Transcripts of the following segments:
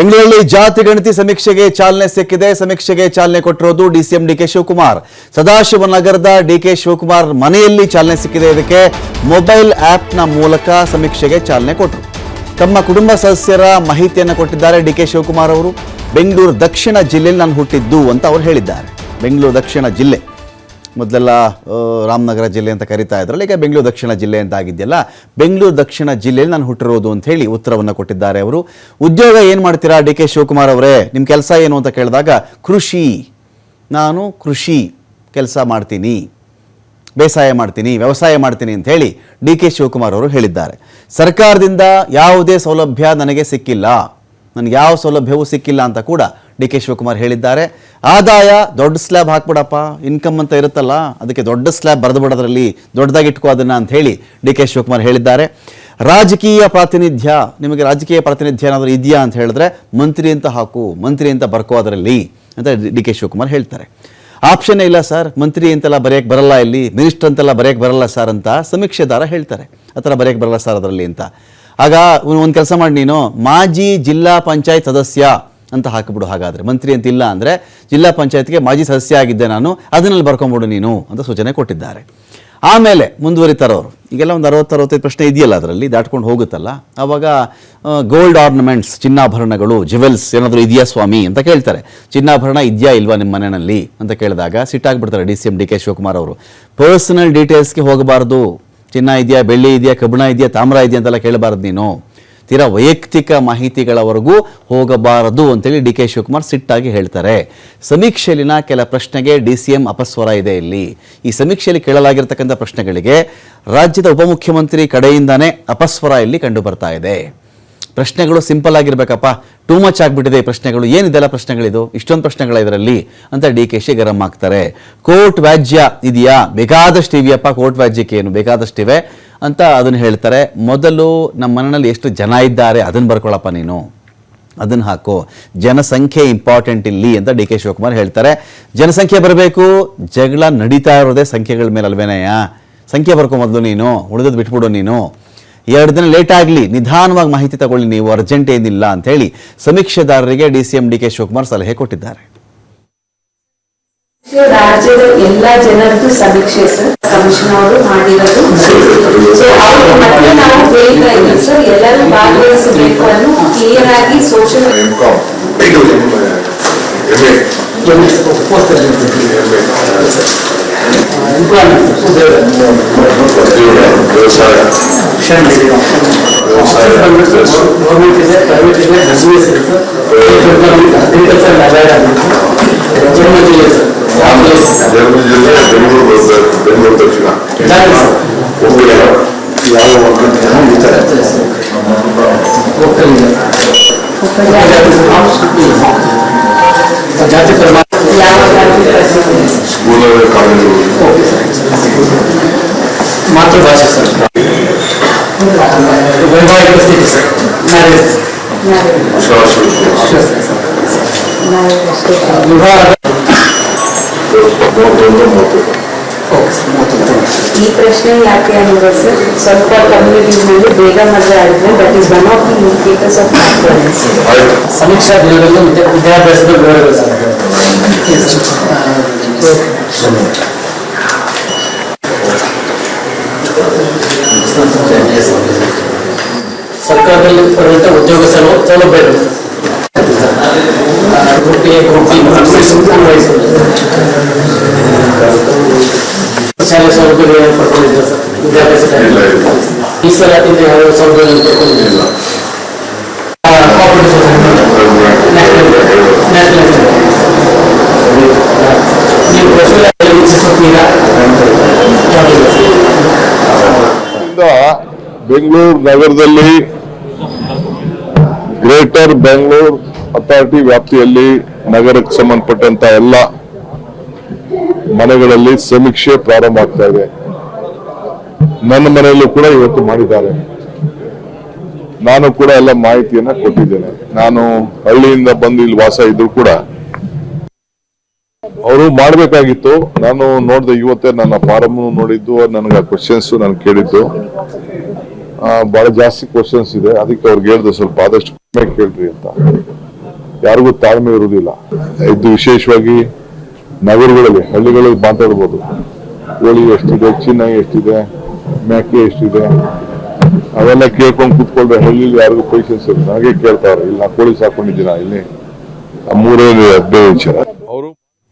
ಬೆಂಗಳೂರಲ್ಲಿ ಜಾತಿ ಗಣತಿ ಸಮೀಕ್ಷೆಗೆ ಚಾಲನೆ ಸಿಕ್ಕಿದೆ. ಸಮೀಕ್ಷೆಗೆ ಚಾಲನೆ ಕೊಟ್ಟಿರೋದು ಡಿಸಿಎಂ ಡಿಕೆ ಶಿವಕುಮಾರ್. ಸದಾಶಿವನಗರದ ಡಿಕೆ ಶಿವಕುಮಾರ್ ಮನೆಯಲ್ಲಿ ಚಾಲನೆ ಸಿಕ್ಕಿದೆ. ಇದಕ್ಕೆ ಮೊಬೈಲ್ ಆಪ್ನ ಮೂಲಕ ಸಮೀಕ್ಷೆಗೆ ಚಾಲನೆ ಕೊಟ್ಟರು. ತಮ್ಮ ಕುಟುಂಬ ಸದಸ್ಯರ ಮಾಹಿತಿಯನ್ನು ಕೊಟ್ಟಿದ್ದಾರೆ ಡಿಕೆ ಶಿವಕುಮಾರ್ ಅವರು. ಬೆಂಗಳೂರು ದಕ್ಷಿಣ ಜಿಲ್ಲೆಯಲ್ಲಿ ನಾನು ಹುಟ್ಟಿದ್ದು ಅಂತ ಅವರು ಹೇಳಿದ್ದಾರೆ. ಬೆಂಗಳೂರು ದಕ್ಷಿಣ ಜಿಲ್ಲೆ. ಮೊದಲೆಲ್ಲ ರಾಮನಗರ ಜಿಲ್ಲೆ ಅಂತ ಕರಿತಾ ಇದ್ರಲ್ಲ, ಈಗ ಬೆಂಗಳೂರು ದಕ್ಷಿಣ ಜಿಲ್ಲೆ ಅಂತ ಆಗಿದೆಯಲ್ಲ, ಬೆಂಗಳೂರು ದಕ್ಷಿಣ ಜಿಲ್ಲೆಯಲ್ಲಿ ನಾನು ಹುಟ್ಟಿರೋದು ಅಂತ ಹೇಳಿ ಉತ್ತರವನ್ನು ಕೊಟ್ಟಿದ್ದಾರೆ ಅವರು. ಉದ್ಯೋಗ ಏನು ಮಾಡ್ತೀರಾ ಡಿ ಕೆ ಶಿವಕುಮಾರ್ ಅವರೇ? ನಿಮ್ಮ ಕೆಲಸ ಏನು ಅಂತ ಕೇಳಿದಾಗ, ಕೃಷಿ. ನಾನು ಕೃಷಿ ಕೆಲಸ ಮಾಡ್ತೀನಿ, ಬೇಸಾಯ ಮಾಡ್ತೀನಿ, ವ್ಯವಸಾಯ ಮಾಡ್ತೀನಿ ಅಂತ ಹೇಳಿ ಡಿ ಕೆ ಶಿವಕುಮಾರ್ ಅವರು ಹೇಳಿದ್ದಾರೆ. ಸರ್ಕಾರದಿಂದ ಯಾವುದೇ ಸೌಲಭ್ಯ ನನಗೆ ಸಿಕ್ಕಿಲ್ಲ. ನನಗೆ ಯಾವ ಸೌಲಭ್ಯವೂ ಸಿಕ್ಕಿಲ್ಲ ಅಂತ ಕೂಡ ಡಿ ಕೆ ಶಿವಕುಮಾರ್ ಹೇಳಿದ್ದಾರೆ. ಆದಾಯ ದೊಡ್ಡ ಸ್ಲ್ಯಾಬ್ ಹಾಕ್ಬಿಡಪ್ಪ. ಇನ್ಕಮ್ ಅಂತ ಇರುತ್ತಲ್ಲ, ಅದಕ್ಕೆ ದೊಡ್ಡ ಸ್ಲ್ಯಾಬ್ ಬರೆದು ಬಿಡೋದ್ರಲ್ಲಿ ದೊಡ್ಡದಾಗಿ ಇಟ್ಕೋ ಅದನ್ನು ಅಂತ ಹೇಳಿ ಡಿ ಕೆ ಶಿವಕುಮಾರ್ ಹೇಳಿದ್ದಾರೆ. ರಾಜಕೀಯ ಪ್ರಾತಿನಿಧ್ಯ, ನಿಮಗೆ ರಾಜಕೀಯ ಪ್ರಾತಿನಿಧ್ಯ ಏನಾದರೂ ಇದೆಯಾ ಅಂತ ಹೇಳಿದ್ರೆ ಮಂತ್ರಿ ಅಂತ ಹಾಕು, ಮಂತ್ರಿ ಅಂತ ಬರ್ಕೋ ಅದರಲ್ಲಿ ಅಂತ ಡಿ ಕೆ ಶಿವಕುಮಾರ್ ಹೇಳ್ತಾರೆ. ಆಪ್ಷನ್ ಇಲ್ಲ ಸರ್, ಮಂತ್ರಿ ಅಂತೆಲ್ಲ ಬರೆಯಕ್ಕೆ ಬರಲ್ಲ ಇಲ್ಲಿ, ಮಿನಿಸ್ಟರ್ ಅಂತೆಲ್ಲ ಬರೆಯಕ್ಕೆ ಬರಲ್ಲ ಸರ್ ಅಂತ ಸಮೀಕ್ಷೆದಾರ ಹೇಳ್ತಾರೆ. ಆ ಥರ ಬರೆಯಕ್ಕೆ ಬರಲ್ಲ ಸರ್ ಅದರಲ್ಲಿ ಅಂತ. ಆಗ ಒಂದು ಕೆಲಸ ಮಾಡಿ ನೀನು, ಮಾಜಿ ಜಿಲ್ಲಾ ಪಂಚಾಯತ್ ಸದಸ್ಯ ಅಂತ ಹಾಕಿಬಿಡು ಹಾಗಾದರೆ. ಮಂತ್ರಿ ಅಂತ ಇಲ್ಲ ಅಂದರೆ ಜಿಲ್ಲಾ ಪಂಚಾಯತ್ಗೆ ಮಾಜಿ ಸದಸ್ಯ ಆಗಿದ್ದೆ ನಾನು, ಅದನ್ನಲ್ಲಿ ಬರ್ಕೊಂಬಿಡು ನೀನು ಅಂತ ಸೂಚನೆ ಕೊಟ್ಟಿದ್ದಾರೆ. ಆಮೇಲೆ ಮುಂದುವರಿತಾರವರು. ಈಗೆಲ್ಲ ಒಂದು ಅರವತ್ತು, ಅರವತ್ತೈದು ಪ್ರಶ್ನೆ ಇದೆಯಲ್ಲ ಅದರಲ್ಲಿ, ದಾಟ್ಕೊಂಡು ಹೋಗುತ್ತಲ್ಲ. ಆವಾಗ ಗೋಲ್ಡ್ ಆರ್ನಮೆಂಟ್ಸ್ ಚಿನ್ನಾಭರಣಗಳು ಜುವೆಲ್ಸ್ ಏನಾದರೂ ಇದೆಯಾ ಸ್ವಾಮಿ ಅಂತ ಕೇಳ್ತಾರೆ. ಚಿನ್ನಾಭರಣ ಇದೆಯಾ ಇಲ್ವಾ ನಿಮ್ಮ ಮನೆಯಲ್ಲಿ ಅಂತ ಕೇಳಿದಾಗ ಸಿಟ್ಟಾಗ್ಬಿಡ್ತಾರೆ D C M D K Shivakumar ಅವರು. ಪರ್ಸನಲ್ ಡೀಟೇಲ್ಸ್ಗೆ ಹೋಗಬಾರ್ದು. ಚಿನ್ನ ಇದೆಯಾ, ಬೆಳ್ಳಿ ಇದೆಯಾ, ಕಬ್ಬಿಣ ಇದೆಯಾ, ತಾಮ್ರ ಇದೆಯಾ ಅಂತೆಲ್ಲ ಕೇಳಬಾರ್ದು ನೀನು. ತೀರಾ ವೈಯಕ್ತಿಕ ಮಾಹಿತಿಗಳವರೆಗೂ ಹೋಗಬಾರದು ಅಂತೇಳಿ ಡಿ ಕೆ ಶಿವಕುಮಾರ್ ಸಿಟ್ಟಾಗಿ ಹೇಳ್ತಾರೆ. ಸಮೀಕ್ಷೆಯಲ್ಲಿನ ಕೆಲ ಪ್ರಶ್ನೆಗೆ ಡಿ ಸಿ ಎಂ ಅಪಸ್ವರ ಇದೆ ಇಲ್ಲಿ. ಈ ಸಮೀಕ್ಷೆಯಲ್ಲಿ ಕೇಳಲಾಗಿರ್ತಕ್ಕಂಥ ಪ್ರಶ್ನೆಗಳಿಗೆ ರಾಜ್ಯದ ಉಪಮುಖ್ಯಮಂತ್ರಿ ಕಡೆಯಿಂದಾನೇ ಅಪಸ್ವರ ಇಲ್ಲಿ ಕಂಡು ಬರ್ತಾ ಇದೆ. ಪ್ರಶ್ನೆಗಳು ಸಿಂಪಲ್ ಆಗಿರ್ಬೇಕಪ್ಪ. ಟೂ ಮಚ್ ಆಗಿಬಿಟ್ಟಿದೆ ಈ ಪ್ರಶ್ನೆಗಳು. ಏನಿದೆಲ್ಲ ಪ್ರಶ್ನೆಗಳಿದು? ಇಷ್ಟೊಂದು ಪ್ರಶ್ನೆಗಳ ಇದರಲ್ಲಿ ಅಂತ ಡಿ ಕೆ ಶಿ ಗರಂ ಆಗ್ತಾರೆ ಕೋರ್ಟ್ ವ್ಯಾಜ್ಯ ಇದೆಯಾ? ಬೇಕಾದಷ್ಟು ಇವೆಯಪ್ಪ ಕೋರ್ಟ್ ವ್ಯಾಜ್ಯಕ್ಕೆ ಏನು? ಬೇಕಾದಷ್ಟಿವೆ ಅಂತ ಅದನ್ನು ಹೇಳ್ತಾರೆ. ಮೊದಲು ನಮ್ಮ ಮನೆಯಲ್ಲಿ ಎಷ್ಟು ಜನ ಇದ್ದಾರೆ? ಅದನ್ನು ಬರ್ಕೊಳ್ಳಪ್ಪ ನೀನು. ಅದನ್ನು ಹಾಕು. ಜನಸಂಖ್ಯೆ ಇಂಪಾರ್ಟೆಂಟ್ ಇಲ್ಲಿ ಅಂತ ಡಿ ಕೆ ಶಿವಕುಮಾರ್ ಹೇಳ್ತಾರೆ. ಜನಸಂಖ್ಯೆ ಬರಬೇಕು. ಜಗಳ ನಡೀತಾ ಇರೋದೇ ಸಂಖ್ಯೆಗಳ ಮೇಲೆ ಅಲ್ವೇನಯ್ಯ ಸಂಖ್ಯೆ ಬರ್ಕೊ ಮೊದಲು ನೀನು. ಉಳಿದದ್ದು ಬಿಟ್ಬಿಡು ನೀನು. ಎರಡು ದಿನ ಲೇಟ್ ಆಗಲಿ ನಿಧಾನವಾಗಿ ಮಾಹಿತಿ ತಗೊಳ್ಳಿ ನೀವು ಅರ್ಜೆಂಟ್ ಏನಿಲ್ಲ ಅಂತ ಹೇಳಿ ಸಮೀಕ್ಷೆದಾರರಿಗೆ D C M D K Shivakumar ಸಲಹೆ ಕೊಟ್ಟಿದ್ದಾರೆ. ರಾಜ್ಯದ ಎಲ್ಲ ಜನರದ್ದು ಸಮೀಕ್ಷೆ ಸರ್ ಕಮಿಷನ್ ಅವರು ಮಾಡಿರೋದು. ಸೊ ಅವ್ರ ಮತ್ತೆ ನಾವು ಬೇಗ ಇಲ್ಲ ಸರ್ ಎಲ್ಲರೂ ಭಾಗವಹಿಸಬೇಕು ಅನ್ನೋ ಕ್ಲಿಯರ್ ಆಗಿ ಸೋಷಿಯಲ್ ಇದು ಎಮ್.ಎ. ವ್ಯವಸಾಯ ವ್ಯವಸಾಯ business. ಗೌರ್ಮೆಂಟ್ ಇದೆ ಪ್ರೈವೇಟ್ ಇದೆ ಬಿಸ್ನೆಸ್ ಇದೆ ಸರ್ ಅಗ್ರಿಕಲ್ಚರ್ ಅವಾಯ್ಡ್ ಆಗುತ್ತೆ ಜನ್ಮ ಜಿಲ್ಲೆ ಸರ್ ಜನ್ಮ ಜಿಲ್ಲೆ ಬೆಂಗಳೂರು ಬರ್ತದೆ, ಬೆಂಗಳೂರು ದಕ್ಷಿಣ ಜಾತಿ ಸರ್ ಒಬ್ಬರು ಯಾವ ವರ್ಗದ ಜನ ಇರ್ತಾರೆ ಒಕ್ಕಲಿಗ ಜಾತಿ ಪ್ರಮಾಣ ಯಾವ ಜಾತಿ ಪ್ರಶ್ನೆ ಸ್ಕೂಲಲ್ಲಿ ಕಾಲೇಜು ಓಕೆ ಸರ್ ಮಾತೃಭಾಷೆ ಸರ್ ವೈವಾಹಿಕ ಸ್ಥಿತಿ ಸರ್ ಮ್ಯಾರೇಜ್ ಶಾಶ್ವತ ವಿವಾಹ ಮೂವತ್ತೊಂದು ಮೂವತ್ತು ಓಕೆ ಸರ್ ಮೂವತ್ತೊಂದು ಈ ಪ್ರಶ್ನೆ ಯಾಕೆ ಅಂದ್ರೆ ಸರ್ ಸ್ವಲ್ಪ ಕಮ್ಯುನಿಟೀಸ್ನಲ್ಲಿ ಬೇಗ ಮದುವೆ ಆಗಿದೆ that is one of the indicators of confidence ಆಯ್ತು ಸಮೀಕ್ಷಾ ದಿನದಲ್ಲಿ ವಿದ್ಯಾ- ವಿದ್ಯಾಭ್ಯಾಸದ ವಿವರಗಳು ಸರ್. ಬರುವಂಥ ಉದ್ಯೋಗ ಸೌಲ ಸೌಲಭ್ಯ ಗ್ರೂಪ್ ಎ ಗ್ರೂಪ್ ಬಿ ವಹಿಸುವುದು ಶಾಲೆ ಸೌಲಭ್ಯಗಳು ಏನು ಪಡ್ಕೊಂಡಿದ್ದಾರೆ ಸರ್ ವಿದ್ಯಾಭ್ಯಾಸ ಇಲ್ಲ ಇಲ್ಲ. ಈ ಸಲ ಇದೆ ಯಾವ Bengaluru cooperative greater Bengaluru authority ವ್ಯಾಪ್ತಿಯಲ್ಲಿ ನಗರಕ್ಕೆ ಸಂಬಂಧಪಟ್ಟಂತ ಎಲ್ಲ ಮನೆಗಳಲ್ಲಿ ಸಮೀಕ್ಷೆ ಪ್ರಾರಂಭ ಆಗ್ತಾ ಇದೆ. ನನ್ನ ಮನೆಯಲ್ಲೂ ಕೂಡ ಇವತ್ತು ಮಾಡಿದ್ದಾರೆ. ನಾನು ಕೂಡ ಎಲ್ಲ ಮಾಹಿತಿಯನ್ನ ಕೊಟ್ಟಿದ್ದೇನೆ. ನಾನು ಹಳ್ಳಿಯಿಂದ ಬಂದು ಇಲ್ಲಿ ವಾಸ ಇದ್ರು ಕೂಡ ಅವರು ಮಾಡಬೇಕಾಗಿತ್ತು. ನಾನು ನೋಡಿದೆ ಇವತ್ತೇ ನನ್ನ ಫಾರಮ್ ನೋಡಿದ್ದು, ನನಗೆ ಆ ಕ್ವಶನ್ಸ್ ನಾನು ಕೇಳಿದ್ದು. ಬಹಳ ಜಾಸ್ತಿ ಕ್ವಶನ್ಸ್ ಇದೆ. ಅದಕ್ಕೆ ಅವ್ರಿಗೆ ಹೇಳಿದೆ ಸ್ವಲ್ಪ ಆದಷ್ಟು ಕೇಳ್ರಿ ಅಂತ. ಯಾರಿಗೂ ತಾಳ್ಮೆ ಇರುವುದಿಲ್ಲ. ಇದು ವಿಶೇಷವಾಗಿ ನಗರಗಳಲ್ಲಿ ಹಳ್ಳಿಗಳಲ್ಲಿ ಮಾತಾಡ್ಬೋದು ಕೋಳಿ ಎಷ್ಟಿದೆ ಚಿನ್ನ ಎಷ್ಟಿದೆ ಮ್ಯಾಕೆ ಎಷ್ಟಿದೆ ಅವೆಲ್ಲ ಕೇಳ್ಕೊಂಡು ಕೂತ್ಕೊಂಡ್ರೆ ಹಳ್ಳಿಲಿ ಯಾರಿಗೂ ಪೈಸೆನ್ಸ್ ಇರುತ್ತೆ ನನಗೆ ಕೇಳ್ತಾರೆ. ಇಲ್ಲಿ ನಾ ಕೋಳಿ ಸಾಕೊಂಡಿದ್ದೀನ ಇಲ್ಲಿ? ಆ ಮೂರೇ ಹದಿನೈದು ವಿಚಾರ. ಅವರು?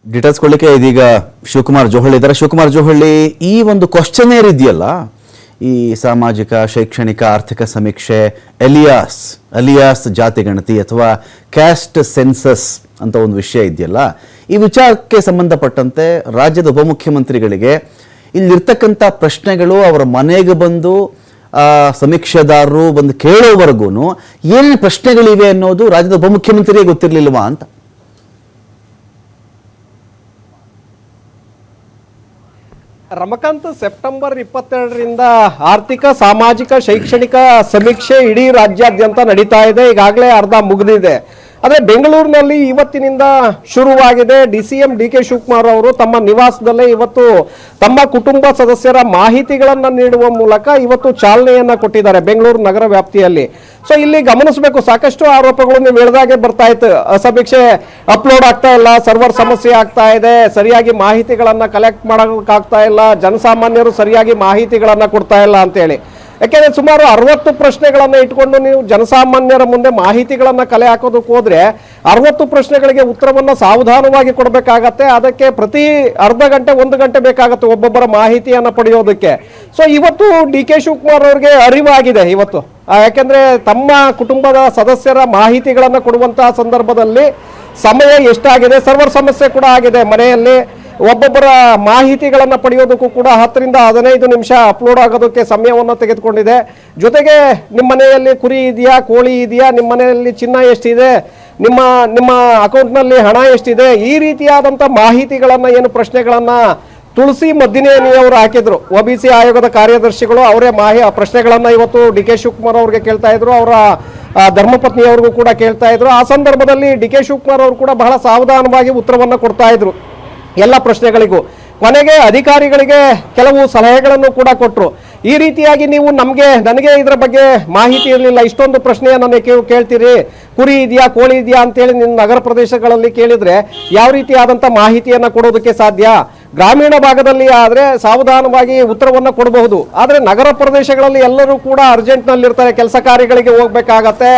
ಡಿಟೇಲ್ಸ್ ಕೊಡ್ಲಿಕ್ಕೆ ಇದೀಗ ಶಿವಕುಮಾರ್ ಜೋಹಳ್ಳಿ ಇದ್ದಾರೆ. ಶಿವಕುಮಾರ್ ಜೋಹಳ್ಳಿ ಈ ಒಂದು ಕ್ವಶನೇರ್ ಇದೆಯಲ್ಲ ಈ ಸಾಮಾಜಿಕ, ಶೈಕ್ಷಣಿಕ, ಆರ್ಥಿಕ ಸಮೀಕ್ಷೆ ಎಲಿಯಾಸ್ ಅಲಿಯಾಸ್ ಜಾತಿ ಗಣತಿ ಅಥವಾ ಕ್ಯಾಸ್ಟ್ ಸೆನ್ಸಸ್ ಅಂತ ಒಂದು ವಿಷಯ ಇದೆಯಲ್ಲ, ಈ ವಿಚಾರಕ್ಕೆ ಸಂಬಂಧಪಟ್ಟಂತೆ ರಾಜ್ಯದ ಉಪಮುಖ್ಯಮಂತ್ರಿಗಳಿಗೆ ಇಲ್ಲಿರ್ತಕ್ಕಂಥ ಪ್ರಶ್ನೆಗಳು ಅವರ ಮನೆಗೆ ಬಂದು ಸಮೀಕ್ಷೆದಾರರು ಬಂದು ಕೇಳೋವರೆಗೂ ಏನೇನು ಪ್ರಶ್ನೆಗಳಿವೆ ಅನ್ನೋದು ರಾಜ್ಯದ ಉಪಮುಖ್ಯಮಂತ್ರಿಗೆ ಗೊತ್ತಿರಲಿಲ್ವಾ ಅಂತ. ರಮಕಾಂತ್ ಸೆಪ್ಟೆಂಬರ್ ಇಪ್ಪತ್ತೆರಡರಿಂದ ಆರ್ಥಿಕ ಸಾಮಾಜಿಕ ಶೈಕ್ಷಣಿಕ ಸಮೀಕ್ಷೆ ಇಡೀ ರಾಜ್ಯಾದ್ಯಂತ ನಡೀತಾ ಇದೆ. ಈಗಾಗಲೇ ಅರ್ಧ ಮುಗಿದಿದೆ. ಆದರೆ ಬೆಂಗಳೂರಿನಲ್ಲಿ ಇವತ್ತಿನಿಂದ ಶುರುವಾಗಿದೆ. D C M D K Shivakumar ಅವರು ತಮ್ಮ ನಿವಾಸದಲ್ಲೇ ಇವತ್ತು ತಮ್ಮ ಕುಟುಂಬ ಸದಸ್ಯರ ಮಾಹಿತಿಗಳನ್ನು ನೀಡುವ ಮೂಲಕ ಇವತ್ತು ಚಾಲನೆಯನ್ನ ಕೊಟ್ಟಿದ್ದಾರೆ ಬೆಂಗಳೂರು ನಗರ ವ್ಯಾಪ್ತಿಯಲ್ಲಿ. ಸೊ ಇಲ್ಲಿ ಗಮನಿಸಬೇಕು, ಸಾಕಷ್ಟು ಆರೋಪಗಳು ನೀವು ಹೇಳಿದಾಗೆ ಬರ್ತಾ ಇತ್ತು. ಸಮೀಕ್ಷೆ ಅಪ್ಲೋಡ್ ಆಗ್ತಾ ಇಲ್ಲ ಸರ್ವರ್ ಸಮಸ್ಯೆ ಆಗ್ತಾ ಇದೆ, ಸರಿಯಾಗಿ ಮಾಹಿತಿಗಳನ್ನು ಕಲೆಕ್ಟ್ ಮಾಡೋಕ್ಕಾಗ್ತಾ ಇಲ್ಲ, ಜನಸಾಮಾನ್ಯರು ಸರಿಯಾಗಿ ಮಾಹಿತಿಗಳನ್ನು ಕೊಡ್ತಾ ಇಲ್ಲ ಅಂತೇಳಿ. ಯಾಕೆಂದ್ರೆ ಸುಮಾರು ಅರವತ್ತು ಪ್ರಶ್ನೆಗಳನ್ನು ಇಟ್ಕೊಂಡು ನೀವು ಜನಸಾಮಾನ್ಯರ ಮುಂದೆ ಮಾಹಿತಿಗಳನ್ನು ಕಲೆ ಹಾಕೋದಕ್ಕೆ ಹೋದ್ರೆ ಅರವತ್ತು ಪ್ರಶ್ನೆಗಳಿಗೆ ಉತ್ತರವನ್ನು ಸಾವಧಾನವಾಗಿ ಕೊಡಬೇಕಾಗತ್ತೆ. ಅದಕ್ಕೆ ಪ್ರತಿ ಅರ್ಧ ಗಂಟೆ, ಒಂದು ಗಂಟೆ ಬೇಕಾಗುತ್ತೆ ಒಬ್ಬೊಬ್ಬರ ಮಾಹಿತಿಯನ್ನು ಪಡೆಯೋದಕ್ಕೆ. ಸೊ ಇವತ್ತು ಡಿ ಕೆ ಶಿವಕುಮಾರ್ ಅವ್ರಿಗೆ ಅರಿವಾಗಿದೆ ಇವತ್ತು. ಯಾಕೆಂದ್ರೆ ತಮ್ಮ ಕುಟುಂಬದ ಸದಸ್ಯರ ಮಾಹಿತಿಗಳನ್ನು ಕೊಡುವಂತಹ ಸಂದರ್ಭದಲ್ಲಿ ಸಮಯ ಎಷ್ಟಾಗಿದೆ, ಸರ್ವರ್ ಸಮಸ್ಯೆ ಕೂಡ ಆಗಿದೆ ಮನೆಯಲ್ಲಿ. ಒಬ್ಬೊಬ್ಬರ ಮಾಹಿತಿಗಳನ್ನು ಪಡೆಯೋದಕ್ಕೂ ಕೂಡ ಹತ್ತರಿಂದ ಹದಿನೈದು ನಿಮಿಷ ಅಪ್ಲೋಡ್ ಆಗೋದಕ್ಕೆ ಸಮಯವನ್ನು ತೆಗೆದುಕೊಂಡಿದೆ. ಜೊತೆಗೆ ನಿಮ್ಮ ಮನೆಯಲ್ಲಿ ಕುರಿ ಇದೆಯಾ, ಕೋಳಿ ಇದೆಯಾ, ನಿಮ್ಮ ಮನೆಯಲ್ಲಿ ಚಿನ್ನ ಎಷ್ಟಿದೆ, ನಿಮ್ಮ ನಿಮ್ಮ ಅಕೌಂಟ್ನಲ್ಲಿ ಹಣ ಎಷ್ಟಿದೆ, ಈ ರೀತಿಯಾದಂಥ ಮಾಹಿತಿಗಳನ್ನು, ಏನು ಪ್ರಶ್ನೆಗಳನ್ನು ತುಳಸಿ ಮದ್ದಿನೇನಿ ಅವರು ಹಾಕಿದ್ರು. ಒ ಬಿ ಸಿ ಆಯೋಗದ ಕಾರ್ಯದರ್ಶಿಗಳು ಅವರೇ ಮಾಹಿ ಪ್ರಶ್ನೆಗಳನ್ನ ಇವತ್ತು ಡಿ ಕೆ ಶಿವಕುಮಾರ್ ಅವ್ರಿಗೆ ಕೇಳ್ತಾ ಇದ್ರು, ಅವರ ಧರ್ಮಪತ್ನಿ ಧರ್ಮಪತ್ನಿಯವ್ರಿಗೂ ಕೂಡ ಕೇಳ್ತಾ ಇದ್ರು. ಆ ಸಂದರ್ಭದಲ್ಲಿ ಡಿ ಕೆ ಶಿವಕುಮಾರ್ ಅವರು ಕೂಡ ಬಹಳ ಸಾವಧಾನವಾಗಿ ಉತ್ತರವನ್ನು ಕೊಡ್ತಾ ಇದ್ರು. ಎಲ್ಲ ಪ್ರಶ್ನೆಗಳಿಗೂ. ಕೊನೆಗೆ ಅಧಿಕಾರಿಗಳಿಗೆ ಕೆಲವು ಸಲಹೆಗಳನ್ನು ಕೂಡ ಕೊಟ್ಟರು ಈ ರೀತಿಯಾಗಿ ನೀವು ನಮಗೆ, ನನಗೆ ಇದರ ಬಗ್ಗೆ ಮಾಹಿತಿ ಇರಲಿಲ್ಲ. ಇಷ್ಟೊಂದು ಪ್ರಶ್ನೆಯನ್ನು ಕೇಳಿ, ಕೇಳ್ತೀರಿ. ಕುರಿ ಇದೆಯಾ, ಕೋಳಿ ಇದೆಯಾ ಅಂತೇಳಿ ನಿಮ್ಮ ನಗರ ಪ್ರದೇಶಗಳಲ್ಲಿ ಕೇಳಿದರೆ ಯಾವ ರೀತಿಯಾದಂಥ ಮಾಹಿತಿಯನ್ನು ಕೊಡೋದಕ್ಕೆ ಸಾಧ್ಯ? ಗ್ರಾಮೀಣ ಭಾಗದಲ್ಲಿ ಆದರೆ ಸಾವಧಾನವಾಗಿ ಉತ್ತರವನ್ನು ಕೊಡಬಹುದು. ಆದರೆ ನಗರ ಪ್ರದೇಶಗಳಲ್ಲಿ ಎಲ್ಲರೂ ಕೂಡ ಅರ್ಜೆಂಟ್ನಲ್ಲಿರ್ತಾರೆ ಕೆಲಸ ಕಾರ್ಯಗಳಿಗೆ ಹೋಗ್ಬೇಕಾಗತ್ತೆ.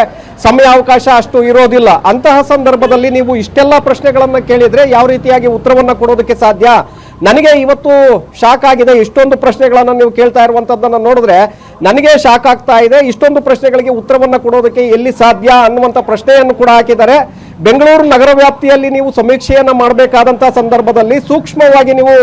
ಸಮಯಾವಕಾಶ ಅಷ್ಟು ಇರೋದಿಲ್ಲ. ಅಂತಹ ಸಂದರ್ಭದಲ್ಲಿ ನೀವು ಇಷ್ಟೆಲ್ಲ ಪ್ರಶ್ನೆಗಳನ್ನು ಕೇಳಿದರೆ ಯಾವ ರೀತಿಯಾಗಿ ಉತ್ತರವನ್ನು ಕೊಡೋದಕ್ಕೆ ಸಾಧ್ಯ? ನನಗೆ ಇವತ್ತು ಶಾಕ್ ಆಗಿದೆ. ಇಷ್ಟೊಂದು ಪ್ರಶ್ನೆಗಳನ್ನು ನೀವು ಕೇಳ್ತಾ ಇರುವಂಥದ್ದನ್ನು ನೋಡಿದ್ರೆ ನನಗೆ ಶಾಕ್ ಆಗ್ತಾ ಇದೆ. ಇಷ್ಟೊಂದು ಪ್ರಶ್ನೆಗಳಿಗೆ ಉತ್ತರವನ್ನು ಕೊಡೋದಕ್ಕೆ ಎಲ್ಲಿ ಸಾಧ್ಯ ಅನ್ನುವಂಥ ಪ್ರಶ್ನೆಯನ್ನು ಕೂಡ ಹಾಕಿದ್ದಾರೆ. ಬೆಂಗಳೂರು ನಗರ ವ್ಯಾಪ್ತಿಯಲ್ಲಿ ನೀವು ಸಮೀಕ್ಷೆಯನ್ನು ಮಾಡಬೇಕಾದಂಥ ಸಂದರ್ಭದಲ್ಲಿ ಸೂಕ್ಷ್ಮವಾಗಿ ನೀವು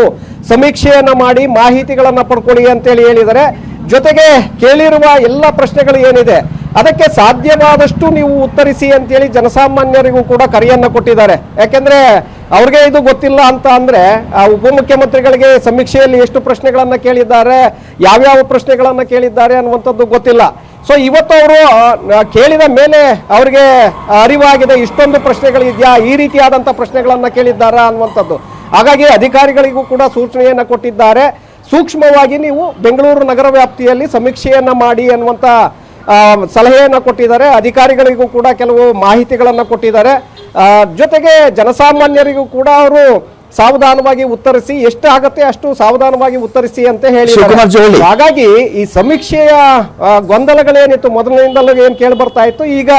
ಸಮೀಕ್ಷೆಯನ್ನು ಮಾಡಿ ಮಾಹಿತಿಗಳನ್ನು ಪಡ್ಕೊಳ್ಳಿ ಅಂತೇಳಿ ಹೇಳಿದರೆ, ಜೊತೆಗೆ ಕೇಳಿರುವ ಎಲ್ಲ ಪ್ರಶ್ನೆಗಳು ಏನಿದೆ, ಅದಕ್ಕೆ ಸಾಧ್ಯವಾದಷ್ಟು ನೀವು ಉತ್ತರಿಸಿ ಅಂತೇಳಿ ಜನಸಾಮಾನ್ಯರಿಗೂ ಕೂಡ ಕರೆಯನ್ನ ಕೊಟ್ಟಿದ್ದಾರೆ. ಯಾಕೆಂದ್ರೆ ಅವ್ರಿಗೆ ಇದು ಗೊತ್ತಿಲ್ಲ ಅಂತ ಅಂದ್ರೆ, ಆ ಉಪಮುಖ್ಯಮಂತ್ರಿಗಳಿಗೆ ಸಮೀಕ್ಷೆಯಲ್ಲಿ ಎಷ್ಟು ಪ್ರಶ್ನೆಗಳನ್ನು ಕೇಳಿದ್ದಾರೆ, ಯಾವ್ಯಾವ ಪ್ರಶ್ನೆಗಳನ್ನು ಕೇಳಿದ್ದಾರೆ ಅನ್ನುವಂಥದ್ದು ಗೊತ್ತಿಲ್ಲ. ಸೊ ಇವತ್ತು ಅವರು ಕೇಳಿದ ಮೇಲೆ ಅವರಿಗೆ ಅರಿವಾಗಿದೆ, ಇಷ್ಟೊಂದು ಪ್ರಶ್ನೆಗಳಿದೆಯಾ, ಈ ರೀತಿಯಾದಂಥ ಪ್ರಶ್ನೆಗಳನ್ನು ಕೇಳಿದ್ದಾರಾ ಅನ್ನುವಂಥದ್ದು. ಹಾಗಾಗಿ ಅಧಿಕಾರಿಗಳಿಗೂ ಕೂಡ ಸೂಚನೆಯನ್ನು ಕೊಟ್ಟಿದ್ದಾರೆ. ಸೂಕ್ಷ್ಮವಾಗಿ ನೀವು ಬೆಂಗಳೂರು ನಗರ ವ್ಯಾಪ್ತಿಯಲ್ಲಿ ಸಮೀಕ್ಷೆಯನ್ನು ಮಾಡಿ ಅನ್ನುವಂಥ ಸಲಹೆಯನ್ನು ಕೊಟ್ಟಿದ್ದಾರೆ. ಅಧಿಕಾರಿಗಳಿಗೂ ಕೂಡ ಕೆಲವು ಮಾಹಿತಿಗಳನ್ನು ಕೊಟ್ಟಿದ್ದಾರೆ. ಜೊತೆಗೆ ಜನಸಾಮಾನ್ಯರಿಗೂ ಕೂಡ ಅವರು ಸಾವಧಾನವಾಗಿ ಉತ್ತರಿಸಿ ಎಷ್ಟು ಆಗತ್ತೆ ಅಷ್ಟು ಸಾವಧಾನವಾಗಿ ಉತ್ತರಿಸಿ ಅಂತ. ಹೇಳಿ ಹಾಗಾಗಿ ಈ ಸಮೀಕ್ಷೆಯ ಗೊಂದಲಗಳೇನಿತ್ತು ಮೊದಲಿನಿಂದಲೂ ಏನು ಕೇಳಿ ಬರ್ತಾ ಇತ್ತು ಈಗ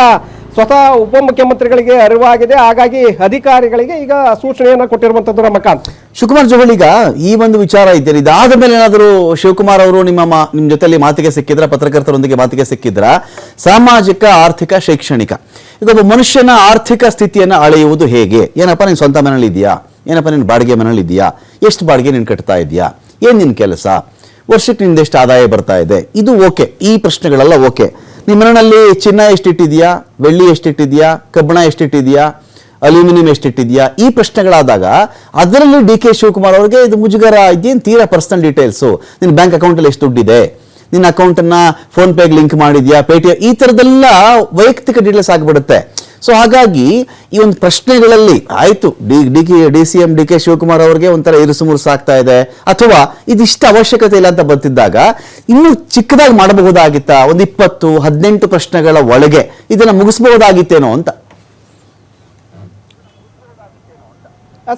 ಸ್ವತಃ ಉಪಮುಖ್ಯಮಂತ್ರಿಗಳಿಗೆ ಅರಿವಾಗಿದೆ ಹಾಗಾಗಿ ಅಧಿಕಾರಿಗಳಿಗೆ ಈಗ ಸೂಚನೆಯನ್ನು ಕೊಟ್ಟಿರುವಂತದ್ದು ರಮಕಾಂತ್ ಶಿವಕುಮಾರ್ ಜೋಹಳಿ ಈಗ ಈ ಒಂದು ವಿಚಾರ ಇದ್ದೀರಿ ಇದಾದ ಮೇಲೆ ಏನಾದರೂ ಶಿವಕುಮಾರ್ ಅವರು ನಿಮ್ಮ ನಿಮ್ಮ ಜೊತೆಯಲ್ಲಿ ಮಾತಿಗೆ ಸಿಕ್ಕಿದ್ರ ಪತ್ರಕರ್ತರೊಂದಿಗೆ ಮಾತಿಗೆ ಸಿಕ್ಕಿದ್ರ? ಸಾಮಾಜಿಕ ಆರ್ಥಿಕ ಶೈಕ್ಷಣಿಕ. ಈಗ ಒಬ್ಬ ಮನುಷ್ಯನ ಆರ್ಥಿಕ ಸ್ಥಿತಿಯನ್ನ ಅಳೆಯುವುದು ಹೇಗೆ? ಏನಪ್ಪ ನಿನ್ ಸ್ವಂತ ಮನೇಲಿ ಇದೆಯಾ ಏನಪ್ಪ, ನಿನ್ ಬಾಡಿಗೆ ಮನೇಲಿ ಇದೆಯಾ ಎಷ್ಟು ಬಾಡಿಗೆ ನೀನು ಕಟ್ತಾ ಇದೆಯಾ ಏನು ನಿನ್ನ ಕೆಲಸ? ವರ್ಷಕ್ಕೆ ನಿಂದ ಎಷ್ಟು ಆದಾಯ ಬರ್ತಾ ಇದೆ? ಇದು ಓಕೆ. ಈ ಪ್ರಶ್ನೆಗಳೆಲ್ಲ ಓಕೆ. ನಿಮ್ಮ ಮನೆಯಲ್ಲಿ ಚಿನ್ನ ಎಷ್ಟಿಟ್ಟಿದೆಯಾ ಬೆಳ್ಳಿ ಎಷ್ಟಿಟ್ಟಿದೆಯಾ ಕಬ್ಬಣ ಎಷ್ಟಿಟ್ಟಿದೆಯಾ ಅಲ್ಯೂಮಿನಿಯಂ ಎಷ್ಟಿಟ್ಟಿದೆಯಾ ಈ ಪ್ರಶ್ನೆಗಳಾದಾಗ ಅದರಲ್ಲಿ ಡಿ ಕೆ ಶಿವಕುಮಾರ್ ಅವರಿಗೆ ಇದು ಮುಜುಗರ, ಇದೇನು ತೀರಾ ಪರ್ಸನಲ್ ಡೀಟೇಲ್ಸು ನಿನ್ನ ಬ್ಯಾಂಕ್ ಅಕೌಂಟಲ್ಲಿ ಎಷ್ಟು ದುಡ್ಡಿದೆ? ನಿನ್ನ ಅಕೌಂಟನ್ನ ಫೋನ್ ಪೇಗೆ ಲಿಂಕ್ ಮಾಡಿದ್ಯಾ, ಪೇಟಿಎಂ, ಈ ಥರದ್ದೆಲ್ಲ ವೈಯಕ್ತಿಕ ಡೀಟೇಲ್ಸ್ ಆಗಿಬಿಡುತ್ತೆ. ಸೊ ಹಾಗಾಗಿ ಈ ಒಂದು ಪ್ರಶ್ನೆಗಳಲ್ಲಿ ಆಯ್ತು, D D, K, D C M, D K Shivakumar ಅವರಿಗೆ ಒಂಥರ ಇರುಸು ಮುರುಸು ಆಗ್ತಾ ಇದೆ. ಅಥವಾ ಇದಿಷ್ಟು ಅವಶ್ಯಕತೆ ಇಲ್ಲ ಅಂತ ಬರ್ತಿದ್ದಾಗ ಇನ್ನೂ ಚಿಕ್ಕದಾಗಿ ಮಾಡಬಹುದಾಗಿತ್ತಾ? ಒಂದು ಇಪ್ಪತ್ತು, ಹದಿನೆಂಟು ಪ್ರಶ್ನೆಗಳ ಒಳಗೆ ಇದನ್ನ ಮುಗಿಸಬಹುದಾಗಿತ್ತೇನೋ ಅಂತ.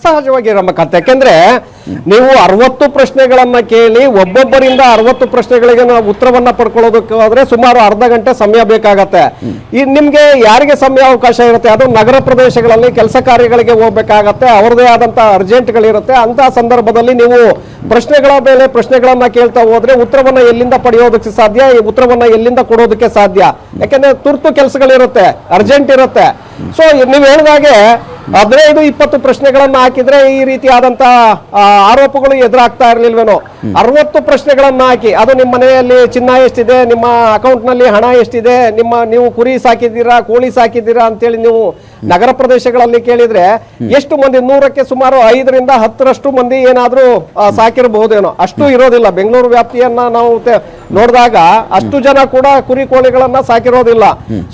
ಸಹಜವಾಗಿ ರಮಕಾಂತ್ ಯಾಕೆಂದ್ರೆ ನೀವು ಅರವತ್ತು ಪ್ರಶ್ನೆಗಳನ್ನ ಕೇಳಿ ಒಬ್ಬೊಬ್ಬರಿಂದ ಅರವತ್ತು ಪ್ರಶ್ನೆಗಳಿಗೆ ನಾವು ಉತ್ತರವನ್ನ ಪಡ್ಕೊಳ್ಳೋದಕ್ಕೆ ಹೋದ್ರೆ ಸುಮಾರು ಅರ್ಧ ಗಂಟೆ ಸಮಯ ಬೇಕಾಗತ್ತೆ. ಈ ನಿಮ್ಗೆ ಯಾರಿಗೆ ಸಮಯ ಅವಕಾಶ ಇರುತ್ತೆ? ಅದು ನಗರ ಪ್ರದೇಶಗಳಲ್ಲಿ ಕೆಲಸ ಕಾರ್ಯಗಳಿಗೆ ಹೋಗ್ಬೇಕಾಗತ್ತೆ. ಅವ್ರದೇ ಆದಂತ ಅರ್ಜೆಂಟ್ಗಳಿರುತ್ತೆ. ಅಂತ ಸಂದರ್ಭದಲ್ಲಿ ನೀವು ಪ್ರಶ್ನೆಗಳ ಮೇಲೆ ಪ್ರಶ್ನೆಗಳನ್ನ ಕೇಳ್ತಾ ಹೋದ್ರೆ ಉತ್ತರವನ್ನ ಎಲ್ಲಿಂದ ಪಡೆಯೋದಕ್ಕೆ ಸಾಧ್ಯ? ಈ ಉತ್ತರವನ್ನ ಎಲ್ಲಿಂದ ಕೊಡೋದಕ್ಕೆ ಸಾಧ್ಯ? ಯಾಕೆಂದ್ರೆ ತುರ್ತು ಕೆಲಸಗಳಿರುತ್ತೆ, ಅರ್ಜೆಂಟ್ ಇರುತ್ತೆ. ಸೊ ನೀವು ಹೇಳಿದಾಗೆ ಹದಿನೈದು ಇಪ್ಪತ್ತು ಪ್ರಶ್ನೆಗಳನ್ನ ಹಾಕಿದ್ರೆ ಈ ರೀತಿಯಾದಂತ ಆರೋಪಗಳು ಎದುರಾಗ್ತಾ ಇರ್ಲಿಲ್ವೇನೋ? ಅರವತ್ತು ಪ್ರಶ್ನೆಗಳನ್ನ ಹಾಕಿ ಅದು ನಿಮ್ಮ ಮನೆಯಲ್ಲಿ ಚಿನ್ನ ಎಷ್ಟಿದೆ ನಿಮ್ಮ ಅಕೌಂಟ್ನಲ್ಲಿ ಹಣ ಎಷ್ಟಿದೆ ನಿಮ್ಮ ನೀವು ಕುರಿ ಸಾಕಿದ್ದೀರಾ ಕೋಳಿ ಸಾಕಿದ್ದೀರಾ ಅಂತೇಳಿ ನೀವು ನಗರ ಪ್ರದೇಶಗಳಲ್ಲಿ ಕೇಳಿದ್ರೆ ಎಷ್ಟು ಮಂದಿ ನೂರಕ್ಕೆ ಸುಮಾರು ಐದರಿಂದ ಹತ್ತರಷ್ಟು ಮಂದಿ ಏನಾದ್ರೂ ಸಾಕಿರಬಹುದೇನೋ? ಅಷ್ಟು ಇರೋದಿಲ್ಲ. ಬೆಂಗಳೂರು ವ್ಯಾಪ್ತಿಯನ್ನ ನಾವು ನೋಡಿದಾಗ ಅಷ್ಟು ಜನ ಕೂಡ ಕುರಿ ಕೋಳಿಗಳನ್ನ ಸಾಕಿರೋದಿಲ್ಲ.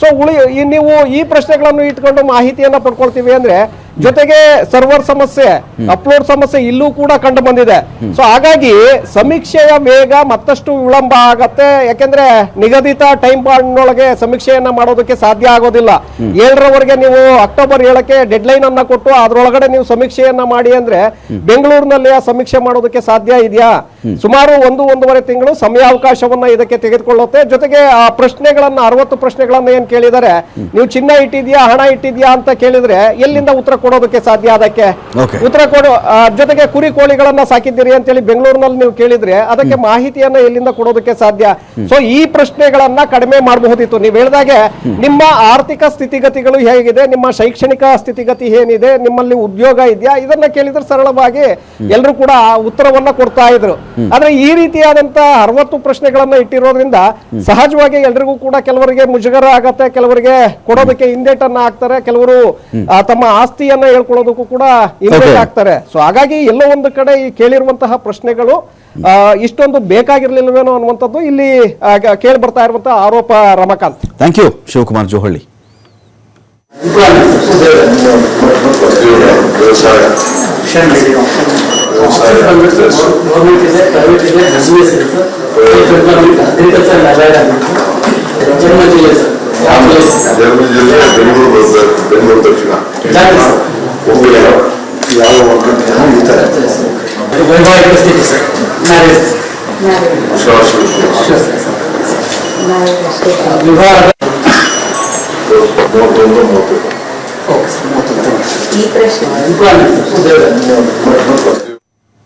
ಸೊ ಉಳಿ ನೀವು ಈ ಪ್ರಶ್ನೆಗಳನ್ನು ಇಟ್ಕೊಂಡು ಮಾಹಿತಿಯನ್ನ ಪಡ್ಕೊಳ್ತೀವಿ ಅಂದ್ರೆ ಜೊತೆಗೆ ಸರ್ವರ್ ಸಮಸ್ಯೆ ಅಪ್ಲೋಡ್ ಸಮಸ್ಯೆ ಇಲ್ಲೂ ಕೂಡ ಕಂಡು ಬಂದಿದೆ. ಸೊ ಹಾಗಾಗಿ ಸಮೀಕ್ಷೆಯ ವೇಗ ಮತ್ತಷ್ಟು ವಿಳಂಬ ಆಗತ್ತೆ. ಯಾಕೆಂದ್ರೆ ನಿಗದಿತ ಟೈಮ್ ಬಾಂಡ್ನೊಳಗೆ ಸಮೀಕ್ಷೆಯನ್ನ ಮಾಡೋದಕ್ಕೆ ಸಾಧ್ಯ ಆಗೋದಿಲ್ಲ. ಏಳರವರೆಗೆ ನೀವು ಅಕ್ಟೋಬರ್ ಏಳಕ್ಕೆ ಡೆಡ್ ಲೈನ್ ಅನ್ನ ಕೊಟ್ಟು ಅದ್ರೊಳಗಡೆ ನೀವು ಸಮೀಕ್ಷೆಯನ್ನ ಮಾಡಿ ಅಂದ್ರೆ ಬೆಂಗಳೂರಿನಲ್ಲಿ ಆ ಸಮೀಕ್ಷೆ ಮಾಡೋದಕ್ಕೆ ಸಾಧ್ಯ ಇದೆಯಾ? ಸುಮಾರು ಒಂದು ಒಂದೂವರೆ ತಿಂಗಳು ಸಮಯಾವಕಾಶವನ್ನ ಇದಕ್ಕೆ ತೆಗೆದುಕೊಳ್ಳುತ್ತೆ. ಜೊತೆಗೆ ಆ ಪ್ರಶ್ನೆಗಳನ್ನ ಅರವತ್ತು ಪ್ರಶ್ನೆಗಳನ್ನ ಏನ್ ಕೇಳಿದರೆ ನೀವು ಚಿನ್ನ ಇಟ್ಟಿದ್ಯಾ ಹಣ ಇಟ್ಟಿದ್ಯಾ ಅಂತ ಕೇಳಿದ್ರೆ ಎಲ್ಲಿಂದ ಉತ್ತರ ಕೊಡೋದಕ್ಕೆ ಸಾಧ್ಯ ಅದಕ್ಕೆ. ಉತ್ತರ ಕೊಡೋ ಜೊತೆಗೆ ಕುರಿ ಕೋಳಿಗಳನ್ನ ಸಾಕಿದ್ದೀರಿ ಅಂತೇಳಿ ಬೆಂಗಳೂರಿನಲ್ಲಿ ನೀವು ಕೇಳಿದ್ರೆ ಅದಕ್ಕೆ ಮಾಹಿತಿಯನ್ನ ಎಲ್ಲಿಂದ ಕೊಡೋದಕ್ಕೆ ಸಾಧ್ಯ? ಸೊ ಈ ಪ್ರಶ್ನೆಗಳನ್ನ ಕಡಿಮೆ ಮಾಡಬಹುದಿತ್ತು. ನೀವು ಹೇಳಿದಾಗೆ ನಿಮ್ಮ ಆರ್ಥಿಕ ಸ್ಥಿತಿಗತಿಗಳು ಹೇಗಿದೆ ನಿಮ್ಮ ಶೈಕ್ಷಣಿಕ ಸ್ಥಿತಿಗತಿ ಏನಿದೆ ನಿಮ್ಮಲ್ಲಿ ಉದ್ಯೋಗ ಇದೆಯಾ? ಇದನ್ನ ಕೇಳಿದ್ರೆ ಸರಳವಾಗಿ ಎಲ್ಲರೂ ಕೂಡ ಉತ್ತರವನ್ನ ಕೊಡ್ತಾ ಇದ್ರು. ಆದ್ರೆ ಈ ರೀತಿಯಾದಂತ ಅರವತ್ತು ಪ್ರಶ್ನೆಗಳನ್ನ ಇಟ್ಟಿರೋದ್ರಿಂದ ಸಹಜವಾಗಿ ಎಲ್ರಿಗೂ ಕೂಡ ಕೆಲವರಿಗೆ ಮುಜುಗರ ಆಗತ್ತೆ ಕೆಲವರಿಗೆ ಕೊಡೋದಕ್ಕೆ ಹಿಂದೇಟನ್ನ ಹಾಕ್ತಾರೆ ಕೆಲವರು ತಮ್ಮ ತಮ್ಮ ಆಸ್ತಿಯನ್ನ ಹೇಳ್ಕೊಳ್ಳೋದಕ್ಕೂ ಕೂಡ ಹಿಂದೇಟ್ ಆಗ್ತಾರೆ. ಸೊ ಹಾಗಾಗಿ ಎಲ್ಲೋ ಒಂದು ಕಡೆ ಈ ಕೇಳಿರುವಂತಹ ಪ್ರಶ್ನೆಗಳು ಇಷ್ಟೊಂದು ಬೇಕಾಗಿರ್ಲಿಲ್ವೇನೋ ಅನ್ನುವಂಥದ್ದು ಇಲ್ಲಿ ಕೇಳಿ ಬರ್ತಾ ಇರುವಂತಹ ಆರೋಪ Ramakant. Thank you Shivakumar Johalli. ಇದೆ ಪ್ರೈವೇಟ್ ಇದೆ ಬಿಸ್ನೆಸ್ ಇದೆ ಸರ್ ಅಗ್ರಿಕಲ್ಚರ್ ಲ್ಯಾಂಡ್ ಜನ್ಮ ಜಿಲ್ಲೆ ಸರ್ ಯಾವ ಜಿಲ್ಲೆ ಸರ್? ಜನ್ಮ ಜಿಲ್ಲೆ ಬೆಂಗಳೂರು ಬರ್ತದೆ ಬೆಂಗಳೂರು ದಕ್ಷಿಣ ಜಾತಿ ಸರ್. ಒಬ್ಬರು ಯಾವ ವರ್ಗದ ಈ ಥರ ವೈವಾಹಿಕ ಸ್ಥಿತಿ ಸರ್ ಮ್ಯಾರೇಜ್ ಶಾಶ್ವತ ವಿವಾಹ ಮೂವತ್ತೊಂದು ಮೂವತ್ತು ಓಕೆ ಸರ್ ಮೂವತ್ತೊಂದು ಈ ಪ್ರಶ್ನೆ